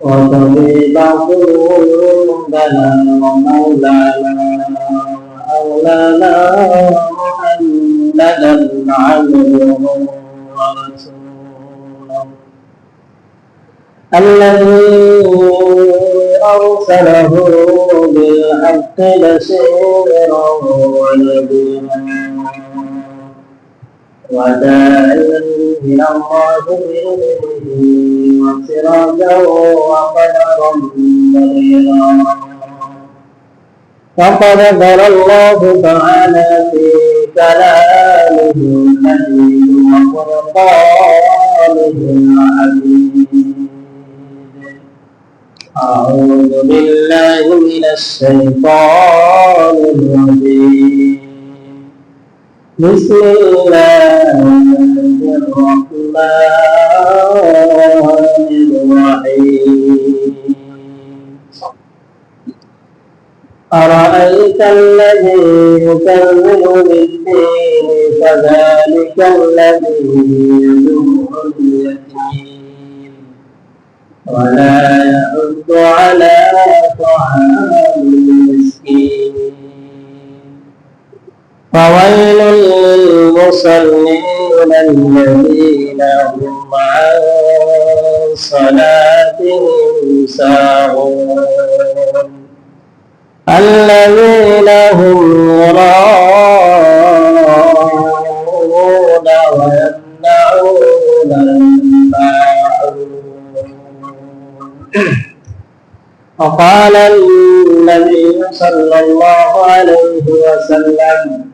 قلبنا وطبيب قلوبنا ومولانا وأولانا محمدا عبده ورسوله الذي أرسله بالحق بشيرا ونذيرا وداعيا إلى الله بإذنه وسراجا وقدرا منيرا فقد قال الله تعالى في كلامه الحديث وفرقانه العزيز أعوذ بالله من الشيطان الرجيم. بسم الله الرحمن الرحيم. أرأيت الذي يكذب بالدين فذلك الذي يدعو اليتيم. ولا يحض على طعام فويل للمصلين الذين هم عن صلاتهم ساهون. الذين هم يراءون ويمنعون الماعون. وقال النبي صلى الله عليه وسلم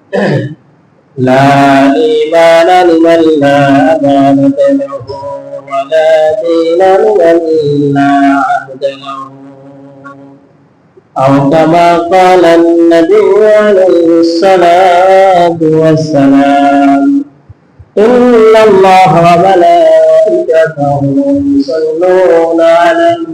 لا إيمان لمن لا أمانة له ولا دين لمن لا عهد له أو كما قال النبي عليه الصلاة والسلام إن الله وملائكته يصلون على النبي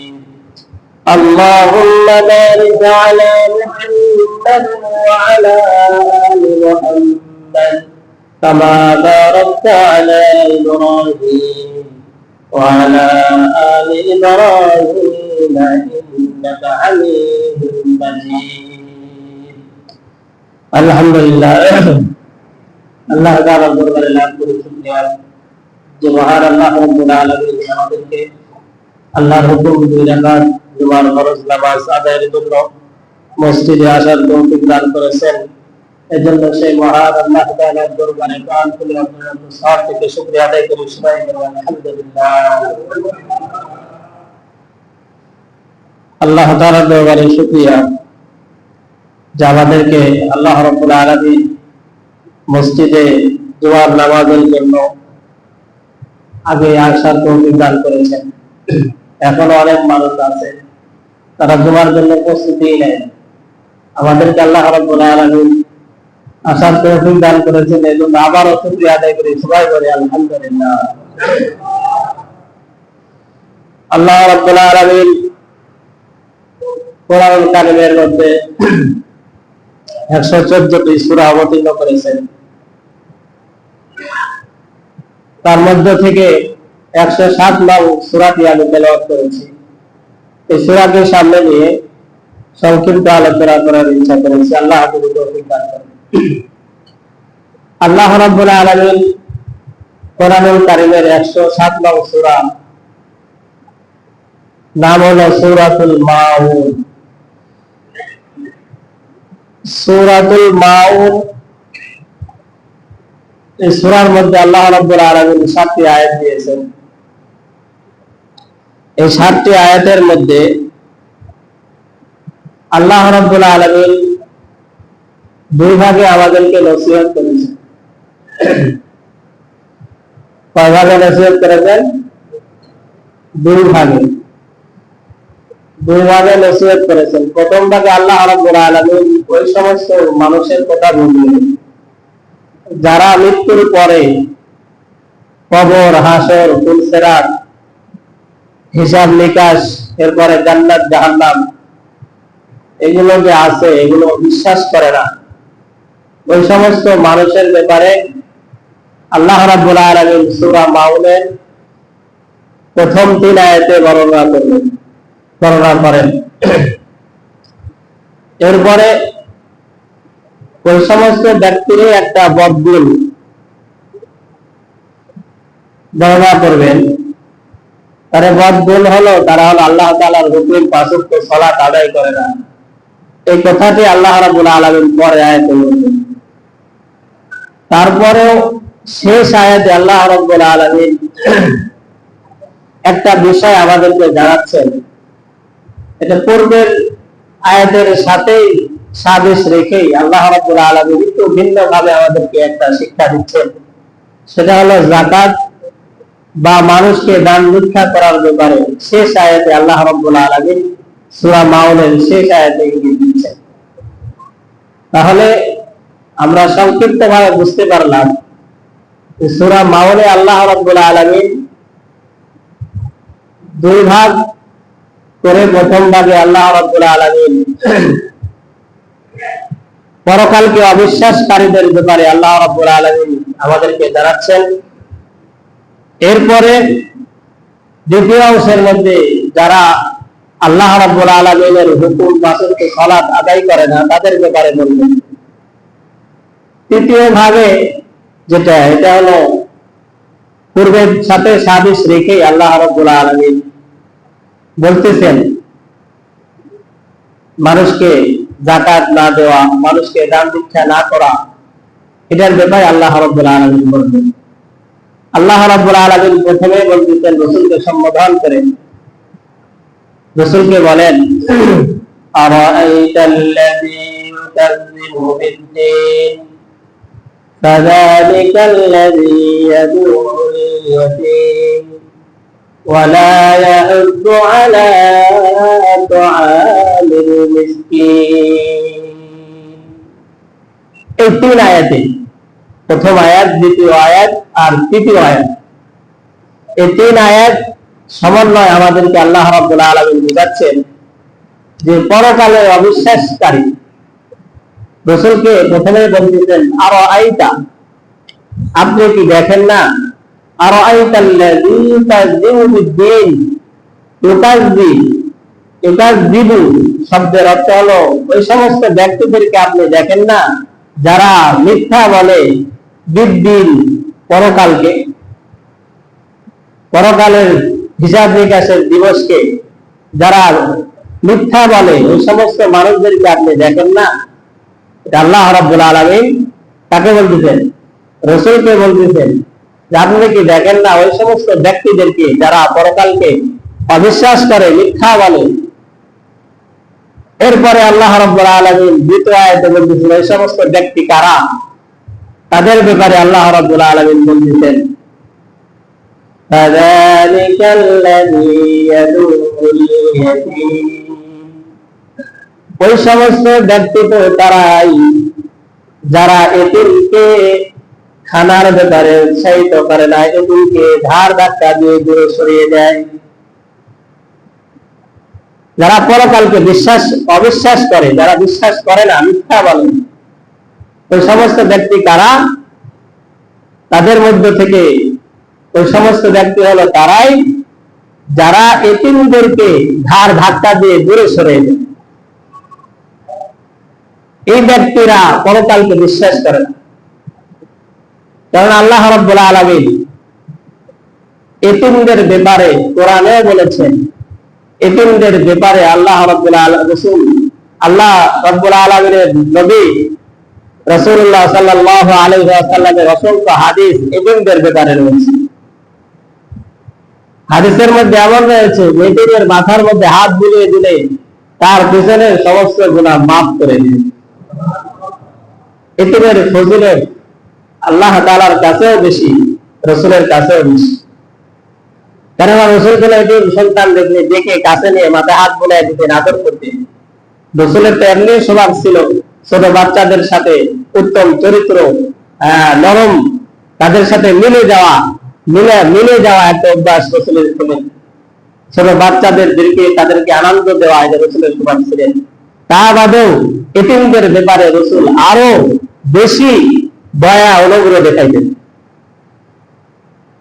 اللهم بارك على محمد وعلى آل محمد كما باركت على إبراهيم وعلى آل إبراهيم إنك حميد مجيد الحمد لله আল্লাহ তাআলার দরবারে লাখ কোটি শুকরিয়া যে মহান আল্লাহ রাব্বুল আলামিন আমাদেরকে আল্লাহর হুকুম দুই রাকাত জুমার ফরজ নামাজ আদায়ের জন্য মসজিদে আসার তৌফিক দান করেছেন। এজন্য সেই মহান আল্লাহ তাআলার দরবারে প্রাণ খুলে আপনার সার থেকে শুকরিয়া আদায় করি। সবাই আলহামদুলিল্লাহ। আল্লাহ তাআলার দরবারে শুকরিয়া। যে আমাদেরকে আল্লাহ রাব্বুল আলামিন মসজিদে জুমার নামাজের জন্য আগে আসার তৌফিক দান করেছেন। এখনও অনেক মানুষ আছে। তারা জুমার জন্য প্রস্তুতি নেয়। আমাদেরকে আল্লাহ আলামিন আসার তৌফিক দান করেছেন, এই জন্য আবারও শুকরিয়া আদায় করি, সবাই করে আলহামদুলিল্লাহ। আল্লাহ রাব্বুল আলামিন কোরআন কারিমের মধ্যে একশো চোদ্দটি সুরা অবতীর্ণ করেছেন। তার মধ্যে থেকে একশো সাত নং সুরাটি আমি তেলাওয়াত করেছি। এই সুরাকে সামনে নিয়ে সংক্ষিপ্ত আলোচনা করার ইচ্ছা করেছি। আল্লাহ। আল্লাহ রাব্বুল আলামিন কোরআনুল কারিমের একশো সাত নং সুরা নাম হলো সূরাতুল মাউন। সূরাতুল মাউন, এই সূরার মধ্যে আল্লাহ রাব্বুল আলামিন সাতটি আয়াত দিয়েছেন। এই সাতটি আয়াতের মধ্যে আল্লাহ রাব্বুল আলামিন দুই ভাগে আমাদেরকে নসিহত করেছেন। কয় ভাগে নসিহত করেছেন? দুই ভাগে। দুই ভাগে নসিহত করেছেন। প্রথম ভাগে আল্লাহ রাব্বুল আলামিন ওই সমস্ত মানুষের কথা বললেন। যারা মৃত্যুর পরে কবর, হাসর ফুলসেরাত হিসাব নিকাশ, এরপরে জান্নাত, জাহান্নাম। এগুলো যে আছে, এগুলো বিশ্বাস করে না। ওই সমস্ত মানুষের ব্যাপারে আল্লাহ রাব্বুল আলামিন সূরা প্রথম তিন আয়াতে বর্ণনা করবেন বর্ণনা করেন। এরপরে ওই সমস্ত ব্যক্তিরই একটা বদগুণ বর্ণনা করবেন। হলো, তারা হলো আল্লাহ তাআলার হুকুম সালাত আদায় করে না। এই কথাটি আল্লাহ আলামিন পরে আয়াতে তারপরেও শেষ আয়াতে আল্লাহ একটা বিষয় আমাদেরকে জানাচ্ছেন। এটা পূর্বের আয়াতের সাথেই সাদেশ রেখেই আল্লাহ রাব্বুল একটু ভিন্ন ভাবে আমাদেরকে একটা শিক্ষা দিচ্ছেন। সেটা হলো জাকাত বা মানুষকে দান ভিক্ষা করার ব্যাপারে শেষ আয়াতে আল্লাহ রাব্বুল আলামিন সূরা মাউনের শেষ আয়াতে ইঙ্গিত দিচ্ছেন। তাহলে আমরা সংক্ষিপ্ত ভাবে বুঝতে পারলাম সূরা মাউনে আল্লাহ রাব্বুল আলামিন দুই ভাগ করে প্রথম ভাগে আল্লাহ রাব্বুল আলামিন পরকালকে অবিশ্বাসকারীদের ব্যাপারে আল্লাহ রাব্বুল আলামিন আমাদেরকে জানাচ্ছেন। এরপরে দ্বিতীয় অংশের মধ্যে যারা আল্লাহ রাব্বুল আলামিনের হুকুম বাসনকে সালাত আদায় করে না, তাদের ব্যাপারে বলবেন তৃতীয় ভাগে যেটা, এটা হলো পূর্বের সাথে সাদিস রেখে আল্লাহ রাব্বুল আলামিন বলতেছেন, মানুষকে জাকাত না দেওয়া, মানুষকে দান দীক্ষা না করা, এটার ব্যাপারে আল্লাহ রাব্বুল আলামিন বলবেন। আল্লাহ রাব্বুল আলামিন প্রথমে বলতেছেন রসুলকে সম্বোধন করে রসুলকে বলেন আরাআইতাল্লাযী ইউকাযযিবু বিদ্দীন فذلك الذي يدعو اليتيم ولا يحض على طعام المسكين এই তিন আয়াতে প্রথম আয়াত, দ্বিতীয় আয়াত আর তৃতীয় আয়াত। এই তিন আয়াত সমন্বয় আমাদেরকে আল্লাহ রাব্বুল আলামিন বুঝাচ্ছেন যে পরকালে অবিশ্বাসকারী। রসুলকে প্রথমে আরও আইতা আপনি কি দেখেন না? আরও শব্দের অর্থ হলো, ওই সমস্ত ব্যক্তিদেরকে আপনি দেখেন না, যারা মিথ্যা বলে বিদ্দিন পরকালকে, পরকালের হিসাব নিকাশের দিবসকে যারা মিথ্যা বলে, ওই সমস্ত মানুষদেরকে আপনি দেখেন না? আল্লাহ কাকে বলতেছেন? রসুলকে বলতেছেন। আপনি কি দেখেন না ওই সমস্ত ব্যক্তিদেরকে যারা পরকালকে অবিশ্বাস করে, মিথ্যা বলে? এরপরে আল্লাহ রাব্বুল আলামিন দ্বিতীয় আয়াতে বলতেছেন, ওই সমস্ত ব্যক্তি কারা? তাদের ব্যাপারে আল্লাহ রাব্বুল আলামিন বলতেছেন فذلك الذي يدعو اليتيم ওই সমস্ত ব্যক্তি তো তারাই যারা এতিমকে খানার ব্যাপারে উৎসাহিত করে না এতিমকে ধার ধাক্কা দিয়ে দূরে সরিয়ে দেয় যারা পরকালকে বিশ্বাস অবিশ্বাস করে যারা বিশ্বাস করে না মিথ্যা বলে ওই সমস্ত ব্যক্তি কারা? তাদের মধ্য থেকে ওই সমস্ত ব্যক্তি হলো তারাই যারা এতিমদেরকে ধার ধাক্কা দিয়ে দূরে সরে এই ব্যক্তিরা পরকালকে বিশ্বাস করে না। কারণ আল্লাহ রব্বুল আলমিন এতিমদের ব্যাপারে কোরআনে বলেছেন, এতিমদের ব্যাপারে আল্লাহ রব্বুল আল্লাহ রব্বুল আলমিনের নবী রসুল্লাহ সাল্লাহ আলহামের অসংখ্য হাদিস ব্যাপারে রয়েছে। হাদিসের মধ্যে এমন রয়েছে মাথার মধ্যে হাত বুলিয়ে দিলে তার সমস্ত গুণা মাফ করে ফজিলত আল্লাহ তালার কাছেও বেশি, রসুলের কাছেও বেশি। কেননা রসুল এটির সন্তান দেখলে দেখে কাছে নিয়ে মাথায় হাত বোলায় দিতেন, আদর করতে রসুলের তো এমনি স্বভাব ছিল ছোট বাচ্চাদের সাথে উত্তম চরিত্র নরম, তাদের সাথে মিলে যাওয়া, মিলে মিলে যাওয়া একটা অভ্যাস রসুলের ছিলেন ছোট বাচ্চাদের দিকে তাদেরকে আনন্দ দেওয়া এটা রসুলের স্বভাব ছিলেন তা বাদেও এটিমদের ব্যাপারে রসুল আরও বেশি দয়া, অনুগ্রহ দেখাইতেন।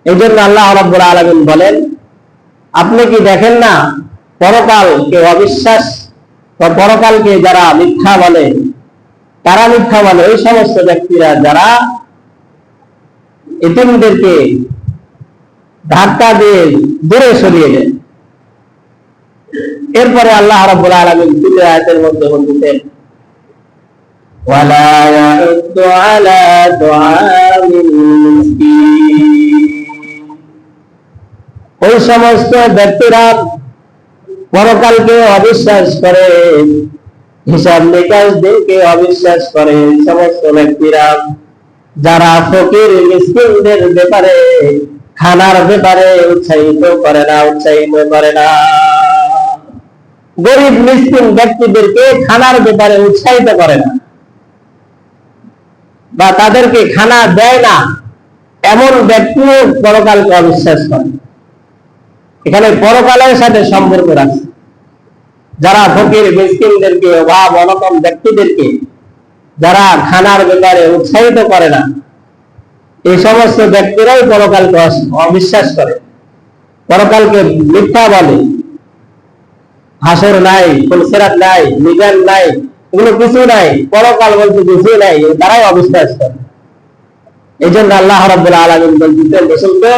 এই জন্য আল্লাহ রব্বুল আলমিন বলেন, আপনি কি দেখেন না পরকালকে অবিশ্বাস পরকালকে যারা মিথ্যা বলে, তারা মিথ্যা বলে, ওই সমস্ত ব্যক্তিরা যারা এতিমদেরকে ধাক্কা দিয়ে দূরে সরিয়ে দেয়। এরপরে আল্লাহ রাব্বুল আলামিন তৃতীয় আয়াতের মধ্যে বলতেছেন, ওয়ালা ইয়াউদ্দু আলা দুআমিল ওই সমস্ত ব্যক্তিরা পরকালকে অবিশ্বাস করে। হিসাব নিকাশ দিনকে অবিশ্বাস করে সমস্ত ব্যক্তিরা। যারা ফকির, মিসকিনদের ব্যাপারে, খানার ব্যাপারে উৎসাহিত করে না, উৎসাহিত করে না। গরিব, মিসকিন ব্যক্তিদেরকে খানার ব্যাপারে উৎসাহিত করে না। বা তাদেরকে খানা দেয় না। এমন ব্যক্তিও পরকালকে অবিশ্বাস করে। এখানে পরকালের সাথে সম্পর্ক রাখছে। যারা ফকির, মিসকিনদেরকে অভাব অনকম ব্যক্তিদেরকে যারা খানার ব্যাপারে উৎসাহিত করে না, এই সমস্ত ব্যক্তিরাই পরকালকে অবিশ্বাস করে। পরকালকে মিথ্যা বলে। হাসর নাই, ফুলসেরাত নাই মিজান নাই এগুলো কিছু নাই, পরকাল বলতে কিছু নাই তারাই অবিশ্বাস করে। এই জন্য আল্লাহ রাব্বুল আলামিন বলতেছেন রসুলকে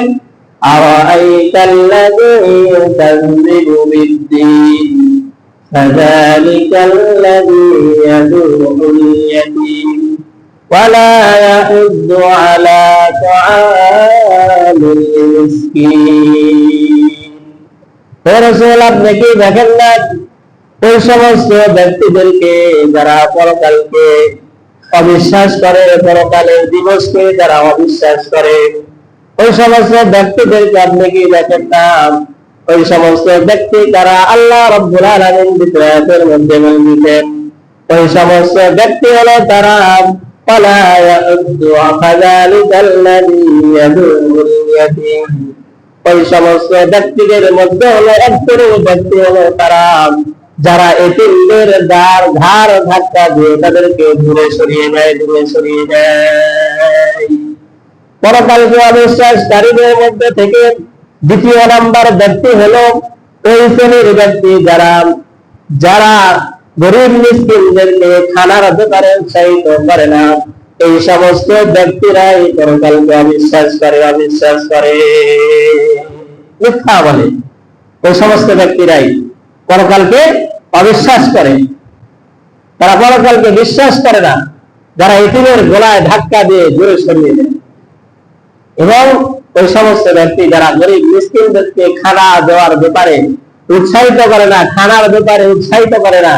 أرأيت الذي يكذب بالدين فذلك الذي يدعو اليتيم ولا يحض على طعام المسكين হে রসুল আপনি কি দেখেন না ওই সমস্ত ব্যক্তিদেরকে যারা পরকালকে অবিশ্বাস করে পরকালের দিবসকে যারা অবিশ্বাস করে ওই সমস্ত ব্যক্তিদেরকে আপনি কি দেখেন না ওই সমস্ত ব্যক্তি যারা আল্লাহ রব্বুল আলামিন বিদ্রায়াতের মধ্যে বলছেন ওই সমস্ত ব্যক্তি হলো তারা فلا يعد وكذلك الذي يدعو اليتيم ওই সমস্ত ব্যক্তিদের মধ্যে হলো একজন ব্যক্তি হলো তারা যারা এতিমদের দ্বার ধার ধাক্কা দিয়ে তাদেরকে দূরে সরিয়ে দেয় দূরে সরিয়ে দেয় অবিশ্বাসকারীদের মধ্যে থেকে দ্বিতীয় নাম্বার ব্যক্তি হলো ওই শ্রেণির ব্যক্তি যারা যারা গরিব খানার করে না। এই সমস্ত ব্যক্তিরাই পরকালকে অবিশ্বাস করে অবিশ্বাস করে। মিথ্যা বলে। ওই সমস্ত ব্যক্তিরাই পরকালকে অবিশ্বাস করে। তারা পরকালকে বিশ্বাস করে না। যারা এটিমের গোলায় ধাক্কা দিয়ে দূরে সরিয়ে দেয়। এবং ওই সমস্ত ব্যক্তি যারা গরিব মিসকিনদেরকে খানা দেওয়ার ব্যাপারে উৎসাহিত করে না, খানার ব্যাপারে উৎসাহিত করে না,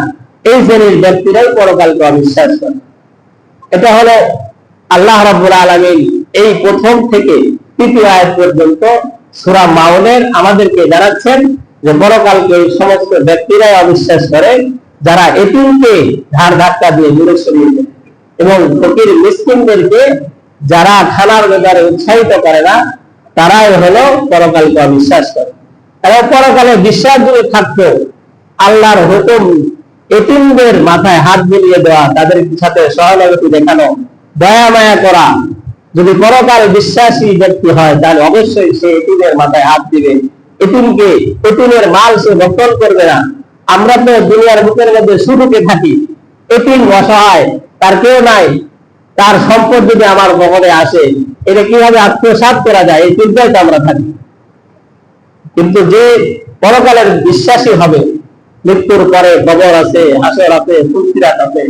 এই শ্রেণির ব্যক্তিরাই পরকালকে অবিশ্বাস করে এটা হলো আল্লাহ রাব্বুল আলামিন এই প্রথম থেকে তৃতীয় আয়াত পর্যন্ত সূরা মাউনের আমাদেরকে জানাচ্ছেন যে পরকালকে এই সমস্ত ব্যক্তিরাই অবিশ্বাস করে, যারা এতিমকে ধার ধাক্কা দিয়ে দূরে সরিয়ে দেয়। এবং ফকির, মিসকিনদেরকে যারা খানার ব্যাপারে উৎসাহিত করে না, তারাই হলো পরকালকে অবিশ্বাস করে। এবং পরকালে বিশ্বাস যদি থাকতো, আল্লাহর হুকুম এতিমদের মাথায় হাত বুলিয়ে দেওয়া, তাদের সাথে সহানুভূতি দেখানো, দয়া মায়া করা, যদি পরকাল বিশ্বাসী ব্যক্তি হয়, তাহলে অবশ্যই সে এতিমের মাথায় হাত দিবে। এতিমকে, এতিমের মাল সে বক্ষণ করবে না। আমরা তো দুনিয়ার বুকের মধ্যে শুরুতে থাকি। এতিম অসহায়, তার কেউ নাই। তার সম্পদ যদি আমার বহরে আসে, এটা কীভাবে আত্মসাত করা যায়? এই চিন্তায় তো আমরা থাকি। কিন্তু যে পরকালের বিশ্বাসী হবে, মৃত্যুর পরে কবর আছে, হাসর আছে ফুলসিরাত আছে,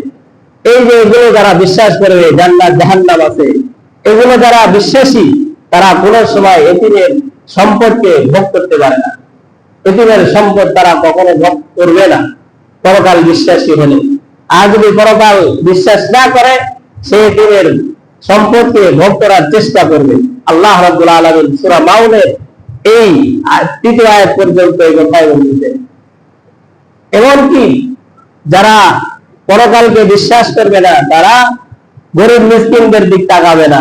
এই যে এগুলো যারা বিশ্বাস করবে জান্নাত, জাহান্নাম আছে, এগুলো যারা বিশ্বাসী, তারা কোন সময় এতিমের সম্পদকে ভোগ করতে পারে না। এতিমের সম্পদ তারা কখনো ভোগ করবে না, পরকাল বিশ্বাসী হলে। আর যদি পরকাল বিশ্বাস না করে সে এতিমের সম্পদকে ভোগ করার চেষ্টা করবে। আল্লাহ রাব্বুল আলামিন সূরা মাউনের এই তৃতীয় আয়াত পর্যন্ত এই কথাই বলতেছে। এমনকি যারা পরকালকে বিশ্বাস করবে না, তারা গরিব মিসকিনদের দিক তাকাবে না।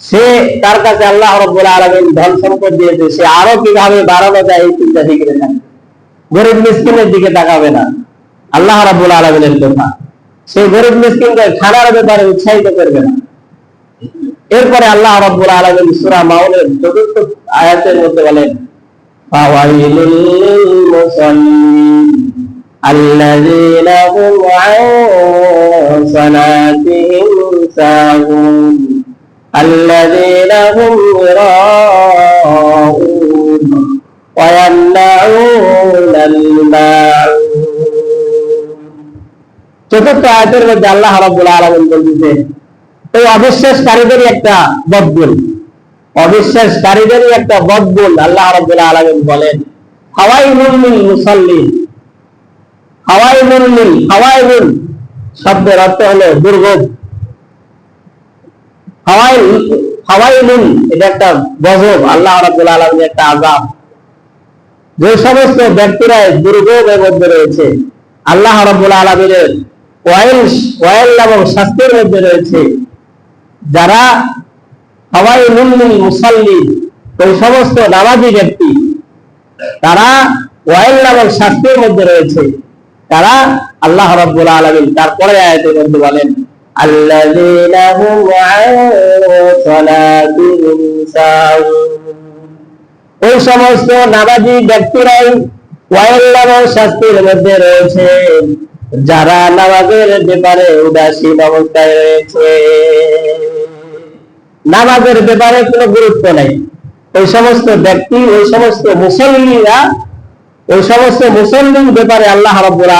সে তার কাছে আল্লাহ রব্বুল আলামিন ধন সম্পদ দিয়েছে, সে আরও কীভাবে বাড়ানো যায় এই চিন্তা রেখে গরিব মিসকিনের দিকে তাকাবে না। আল্লাহ রাব্বুল আলামিনের কথা। সেই গরিব মিসকিনকে খানার ব্যাপারে উৎসাহিত করবে না। এরপরে আল্লাহ রব্বুল আলামিন সূরা মাউনের চতুর্থ আয়াতের মধ্যে বলেন, ফাওয়াইলুল মুসাল্লিন আল্লাযীনা হুম আন সালাতিহিম সাহুন আল্লাযীনা হুম ওয়া চতুর্থ আয়াতের মধ্যে আল্লাহ রাব্বুল আলামিন বলতেছে, এই অবিশ্বাসকারীদেরই একটা বদগুণ। অবিশ্বাসকারীদেরই একটা বদগুণ আল্লাহ রাব্বুল আলামিন বলেন। হাওয়াই মুমিন মুসাল্লিন হাওয়াই মুমিন হাওয়াই মুন শব্দের অর্থ হলো দুর্ভোগ হাওয়াই হাওয়াই মুন এটা একটা গজব আল্লাহ আলামিনের একটা আযাব। যে সমস্ত ব্যক্তিরা দুর্ভোগের মধ্যে রয়েছে, আল্লাহ রাব্বুল আলামিনের ওয়াইল ওয়াইল এবং শাস্তির মধ্যে রয়েছে। যারা হাওয়াই মুল্লিল মুসাল্লি, ওই সমস্ত নামাজি ব্যক্তি, তারা ওয়াইল এবং শাস্তির মধ্যে রয়েছে। তারা আল্লাহ রাব্বুল আলামিন তারপরে আয়াতের মধ্যে বলেন সালাতিহিম ওই সমস্ত নামাজি ব্যক্তিরাই ওয়াইল এবং শাস্তির মধ্যে রয়েছে। যারা নামাজের ব্যাপারে উদাসীন অবস্থায় রয়েছে, নামাজের ব্যাপারে কোনো গুরুত্ব নেই। ওই সমস্ত ব্যক্তি, ওই সমস্ত মুসল্লিরা, ওই সমস্ত মুসল্লির ব্যাপারে আল্লাহ রাব্বুল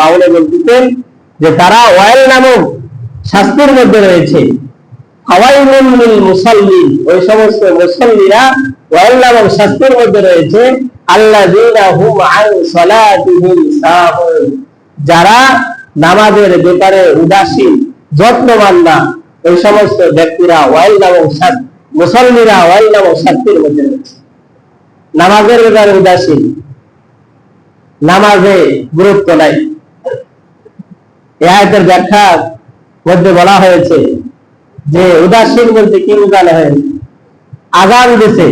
মাউনে বলতেছেন যে, তারা ওয়াইল নামক শাস্তির মধ্যে রয়েছে। হাওয়াইলুল লিল মুসাল্লিন, ওই সমস্ত মুসল্লিরা ওয়াইল নামক শাস্তির মধ্যে রয়েছে। আল্লাযীনা হুম সালাতিহিম যারা নামাজের ব্যাপারে উদাসীন, যত্নবান না ওই সমস্ত ব্যক্তিরা ওয়াইল নামক শাস্তি মুসল্লিরা ওয়াইল নামক শাস্তির মধ্যে রয়েছে। নামাজের ব্যাপারে উদাসীন, নামাজে গুরুত্ব নাই। আয়াতের ব্যাখ্যার মধ্যে বলা হয়েছে যে, উদাসীন বলতে কি বোঝানো হয়েছে? আগাম দিছে।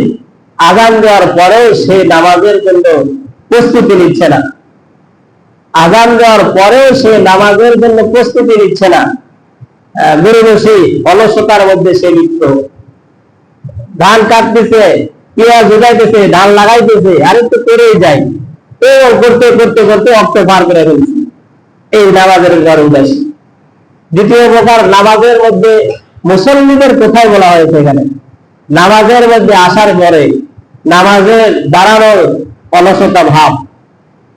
আগাম দেওয়ার পরেও সে নামাজের জন্য প্রস্তুতি নিচ্ছে না। আগান দেওয়ার পরেও সে নামাজের জন্য প্রস্তুতি নিচ্ছে না। আহ, অলসতার মধ্যে সে লিপ্ত। ধান কাটতেছে পেঁয়াজ উঠাইতেছে ধান লাগাইতেছে আর একটু করেই যায়। এই করতে করতে করতে অক্ট পার করে ফেলছে। এই নামাজের ঘর উদাসী। দ্বিতীয় প্রকার নামাজের মধ্যে মুসল্লিদের কোথায় বলা হয়েছে এখানে? নামাজের মধ্যে আসার পরে নামাজের দাঁড়ানোর অলসতা ভাব।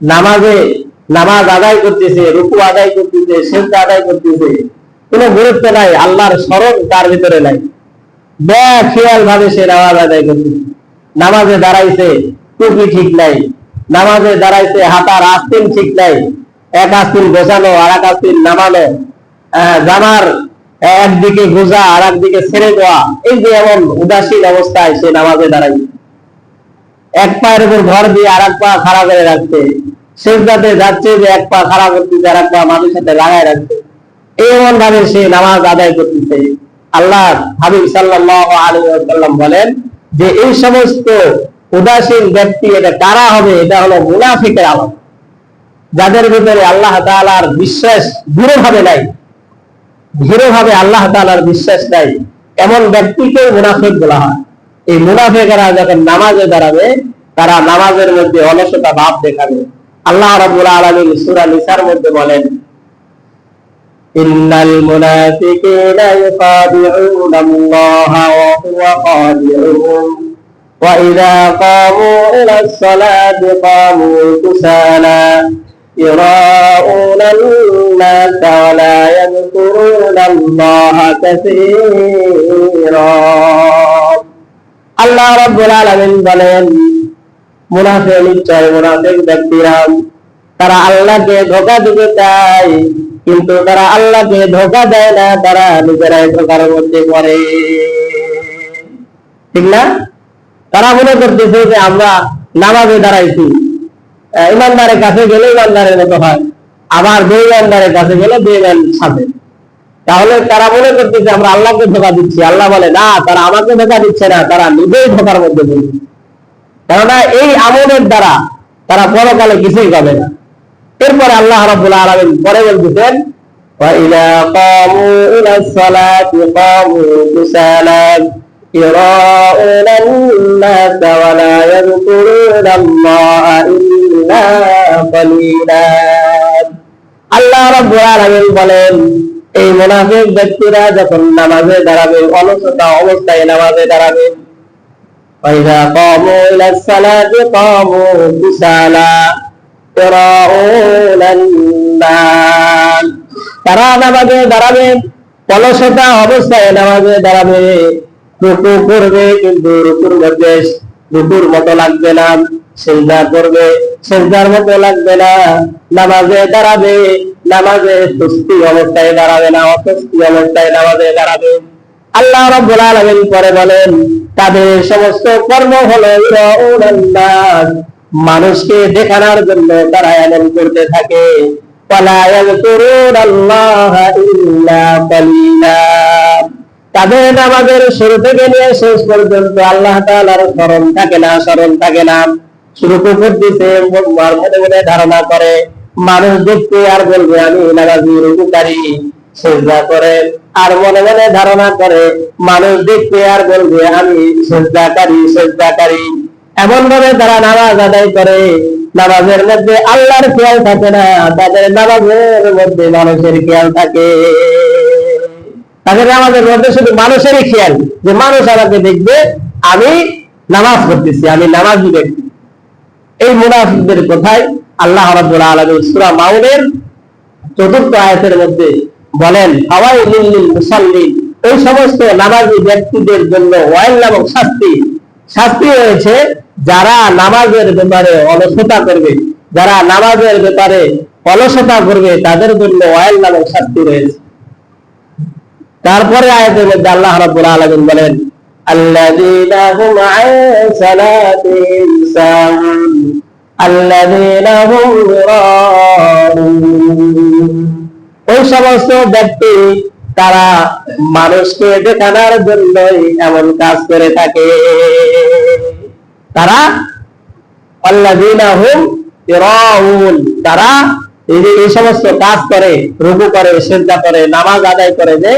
নামাজে নামাজ আদায় করতেছে, রুকু আদায় করতেছে, সেজদা আদায় করতেছে। কোনো গুরুত্ব নাই, আল্লাহর স্মরণ তার ভিতরে নাই। খেয়াল ভাবে সে নামাজ আদায় করতেছে। নামাজে দাঁড়াইছে, টুপি ঠিক নাই। নামাজে দাঁড়াইছে হাতার আস্তিন ঠিক নাই। এক আস্তিন গোছানো আর এক আস্তিন নামানো জামার একদিকে গোজা আর একদিকে ছেড়ে দেওয়া। এই যে এমন উদাসীন অবস্থায় সে নামাজে দাঁড়াই এক পায়ের উপর ভর দিয়ে আর এক পা খাড়া করে রাখছে। সেজদাতে যাচ্ছে যে এক পা খাড়া করতেছে আর এক পা মানুষের সাথে লাগায় রাখছে। এমন ভাবে সে নামাজ আদায় করতেছে। আল্লাহ হাবিব সাল্লাল্লাহু আলাইহি ওয়াসাল্লাম বলেন যে এই সমস্ত উদাসীন ব্যক্তি এটা কারা হবে? এটা হলো মুনাফিকের আলাম যাদের ভিতরে আল্লাহ তাআলার বিশ্বাস দৃঢ়ভাবে নাই, দৃঢ়ভাবে আল্লাহ তাআলার বিশ্বাস নাই, এমন ব্যক্তিকে মুনাফিক বলা হয়। এই মুনাফিকেরা যখন নামাজে দাঁড়াবে, তারা নামাজের মধ্যে অলসতা ভাব দেখাবে। আল্লাহ রাব্বুল আলামিন সূরা নিসার মধ্যে বলেন ইন্নাল মুনাফিকিনা ইউখাদিউনা আল্লাহ ওয়া হুয়া খাদিউহুম وإذا قاموا إلى الصلاة قاموا كسالى يراءون الناس ولا يذكرون الله كثيرا আল্লাহ রাব্বুল আলামিন বলেন মুনাফিক নিশ্চয় মুনাফিক ব্যক্তিরা তারা আল্লাহকে ধোকা দিতে চায়, কিন্তু তারা আল্লাহকে ধোকা দেয় না, তারা নিজেরাই ধোকার মধ্যে পড়ে। ঠিক না? তারা মনে করতেছে যে আমরা নামাজে দাঁড়াইছি। ইমানদারের কাছে গেলে ইমানদারের মতো হয়, আবার বেঈমানদারের কাছে গেলে বেঈমান সাথে তাহলে তারা মনে করতেছে আমরা আল্লাহকে ধোকা দিচ্ছি। আল্লাহ বলে, না, তারা আমাকে ধোকা দিচ্ছে না, তারা নিজেই ধোকার মধ্যে পড়ছে কেননা এই আমলের দ্বারা তারা পরকালে কিছুই পাবে না এরপরে আল্লাহ রাব্বুল আলামিন পরে বলতেছেন وَإِذَا قَامُوا إِلَى الصَّلَاةِ قَامُوا كُسَالَى يُرَاءُونَ النَّاسَ وَلَا يَذْكُرُونَ اللَّهَ إِلَّا قَلِيلًا আল্লাহ রাব্বুল আলামিন বলেন এই মুনাফিক ব্যক্তিরা যখন নামাজে দাঁড়াবে অলসতা অবস্থায় নামাজে দাঁড়াবে وإذا قاموا إلى الصلاة قاموا كسالى يراءون الناس তারা নামাজে দাঁড়াবে অলসতা অবস্থায় নামাজে দাঁড়াবে রুকু করবে কিন্তু রুকুর মধ্যে রুকুর মতো লাগবে না সেজদা করবে সেজদার মতো লাগবে না নামাজে দাঁড়াবে নামাজে সুস্থি অবস্থায় দাঁড়াবে না অস্বস্তি অবস্থায় নামাজে দাঁড়াবে আল্লাহ রাব্বুল আলামিন পরে বলেন, তাদের সমস্ত কর্ম হলো মানুষকে দেখানোর জন্য তারা এমন করতে থাকে তাদের নামাজের শুরু থেকে নিয়ে শেষ পর্যন্ত আল্লাহ তাআলার স্মরণ থাকে না, স্মরণ থাকে না। শুরু করতেছে মনে মনে ধারণা করে, মানুষ দেখতে আর বলবে, আমি নামাজি রুকুকারী সেজদা করে। আর মনে মনে ধারণা করে, মানুষ দেখতে আর বলবে, আমি সেজদাকারী সেজদাকারী এমন ভাবে তারা নামাজ আদায় করে। নামাজের মধ্যে আল্লাহর খেয়াল থাকে না, তাদের নামাজের মধ্যে মানুষের খেয়াল থাকে। তাদের নামাজের মধ্যে শুধু মানুষেরই খেয়াল, যে মানুষ আমাকে দেখবে, আমি নামাজ করতেছি আমি নামাজি ব্যক্তি। এই মুনাফিকদের কথায় আল্লাহ রাব্বুল আলামিন সূরা মাউনের চতুর্থ আয়াতের মধ্যে বলেন এই সমস্ত নামাজি ব্যক্তিদের জন্য ওয়াইল নামক শাস্তি শাস্তি রয়েছে যারা নামাজের ব্যাপারে অলসতা করবে, যারা নামাজের ব্যাপারে অলসতা করবে, তাদের জন্য ওয়াইল নামক শাস্তি রয়েছে। তারপরে আয়াতের মধ্যে আল্লাহ রাব্বুল আলামিন বলেন, আল্লাযীনা হুম আন সালাতিহিম আল্লাযীনা হুম ওই সমস্ত ব্যক্তি তারা মানুষকে দেখানোর জন্যই এমন কাজ করে থাকে। তারা তারা এই সমস্ত কাজ করে, রুকু করে, সিজদা করে, নামাজ আদায় করে যে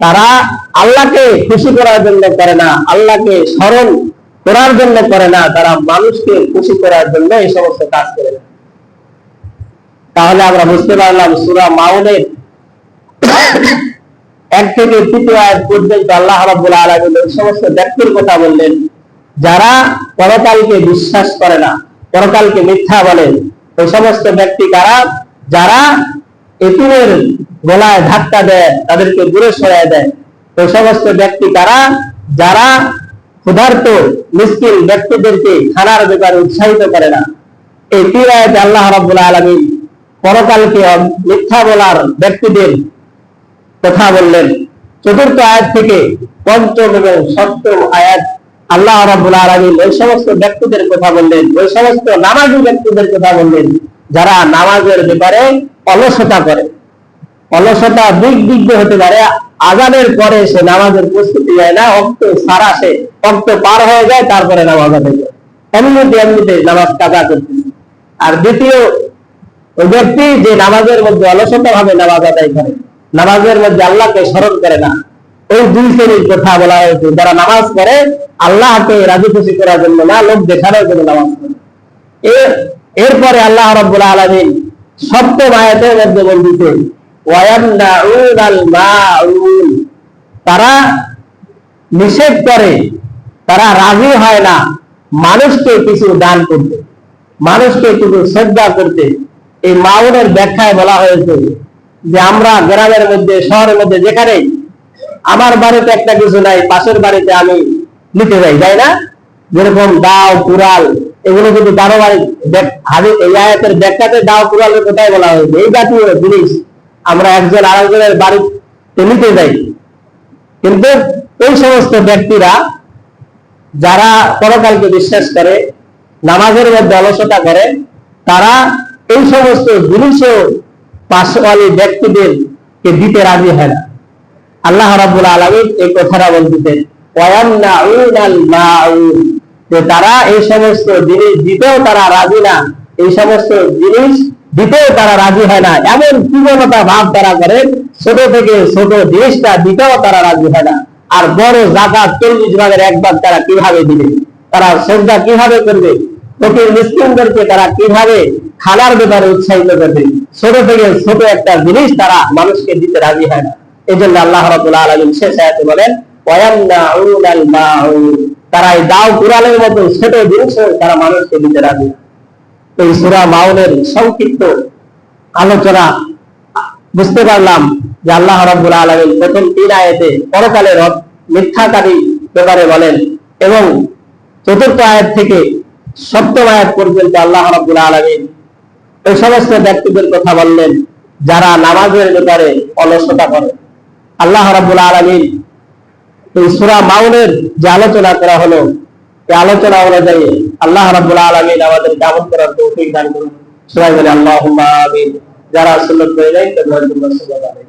তারা আল্লাহকে খুশি করার জন্য করে না, আল্লাহকে স্মরণ করার জন্য করে না, তারা মানুষকে খুশি করার জন্য এই সমস্ত কাজ করে না তাহলে আমরা বুঝতে পারলাম সূরা মাউনের এক থেকে তৃতীয় পর্যন্ত আল্লাহ রাব্বুল আলামিন এই সমস্ত ব্যক্তির কথা বললেন। যারা পরকালকে বিশ্বাস করে না, পরকালকে মিথ্যা বলে ওই সমস্ত ব্যক্তি কারা? যারা এতিমের গলায় ধাক্কা দেয়, তাদেরকে দূরে সরায় দেয়। ওই সমস্ত ব্যক্তি কারা? যারা ক্ষুধার্ত, মিসকিন ব্যক্তিদেরকে খানার ব্যাপারে উৎসাহিত করে না। এই আয়াতে আল্লাহ রাব্বুল আলামিন পরকালকে মিথ্যা বলার ব্যক্তিদের কথা বললেন। চতুর্থ আয়াত থেকে পঞ্চম এবং সপ্তম আয়াত আল্লাহ রাব্বুল আলামিন ওই সমস্ত ব্যক্তিদের কথা বললেন, ওই সমস্ত নামাজি ব্যক্তিদের কথা বললেন, যারা নামাজের ব্যাপারে অলসতা করে। অলসতা দিক দিগ্ধ হতে পারে, আজানের পরে সে নামাজের প্রস্তুতি যায় না, অক্ত সারা সে অক্ত পার হয়ে যায়, তারপরে নামাজ আদায় করে। এমনিতে এমনিতে নামাজ কাজা করতেছে। আর দ্বিতীয় ওই ব্যক্তি যে নামাজের মধ্যে অলসতা ভাবে নামাজ আদায় করে, নামাজের মধ্যে আল্লাহকে স্মরণ করে না, ওই দুই শ্রেণির কথা বলা হয়েছে। যারা নামাজ করে আল্লাহকে রাজি খুশি করার জন্য না, লোক দেখানোর জন্য নামাজ করে এর এরপরে আল্লাহ রব্বুল আলমিন সপ্তম আয়াতের মধ্যে বলতেছে তারা নিষেধ করে, তারা রাজি হয় না। মানুষকে কিছু দান করতে, মানুষকে কিছু শ্রদ্ধা করতে এই মাউনের ব্যাখ্যায় বলা হয়েছে যে আমরা গ্রামের মধ্যে, শহরের মধ্যে যেখানে আমার বাড়িতে একটা কিছু নাই, পাশের বাড়িতে আমি নিতে যাই, তাই না? যেরকম দাও, কুড়াল, এগুলো কিন্তু কারও বাড়ি এই আয়াতের ব্যাখ্যাতে দাও কুড়ালের কোথায় বলা হয়েছে। এই জাতীয় জিনিস আমরা একজন আরেকজনের বাড়িতে নিতে যাই। কিন্তু এই সমস্ত ব্যক্তিরা যারা পরকালকে বিশ্বাস করে, নামাজের মধ্যে অলসতা করে, তারা এই সমস্ত জিনিসও পাশওয়ালি ব্যক্তিদেরকে দিতে রাজি হয় না। আল্লাহ রাব্বুল আলামিন এই কথাটা বলতেছেন তারা এই সমস্ত জিনিস দিতেও তারা রাজি না, এই সমস্ত জিনিস দিতেও তারা রাজি হয় না। এমন কৃপণতা ভাব তারা করে ছোট থেকে ছোট জিনিসটা দিতেও তারা রাজি হয় না। আর বড় জাকাত চল্লিশ ভাগের এক ভাগ তারা কীভাবে দিবে? তারা শ্রদ্ধা কীভাবে করবে? রাবুল সংক্ষিপ্ত আলোচনা, বুঝতে পারলাম যে আল্লাহ রাব্বুল আলামিন প্রথম তিন আয়াতে পরকালের মিথ্যাকারী ব্যাপারে বলেন এবং চতুর্থ আয়াত থেকে সপ্তম পর্যন্ত আল্লাহ রাব্বুল আলামিন এই সমস্ত ব্যক্তিদের কথা বললেন, যারা নামাজের ব্যাপারে অলসতা করে। আল্লাহ রাব্বুল আলামিন এই সূরা মাউনের যে আলোচনা করা হলো, এই আলোচনা অনুযায়ী আল্লাহ রাব্বুল আলামিন আমাদের দাবত করার তৌফিক দান করুন। সবাই বলে আল্লাহুম্মা আমিন। যারা সুন্নাত করে যায় তাদের জন্য আলাইহি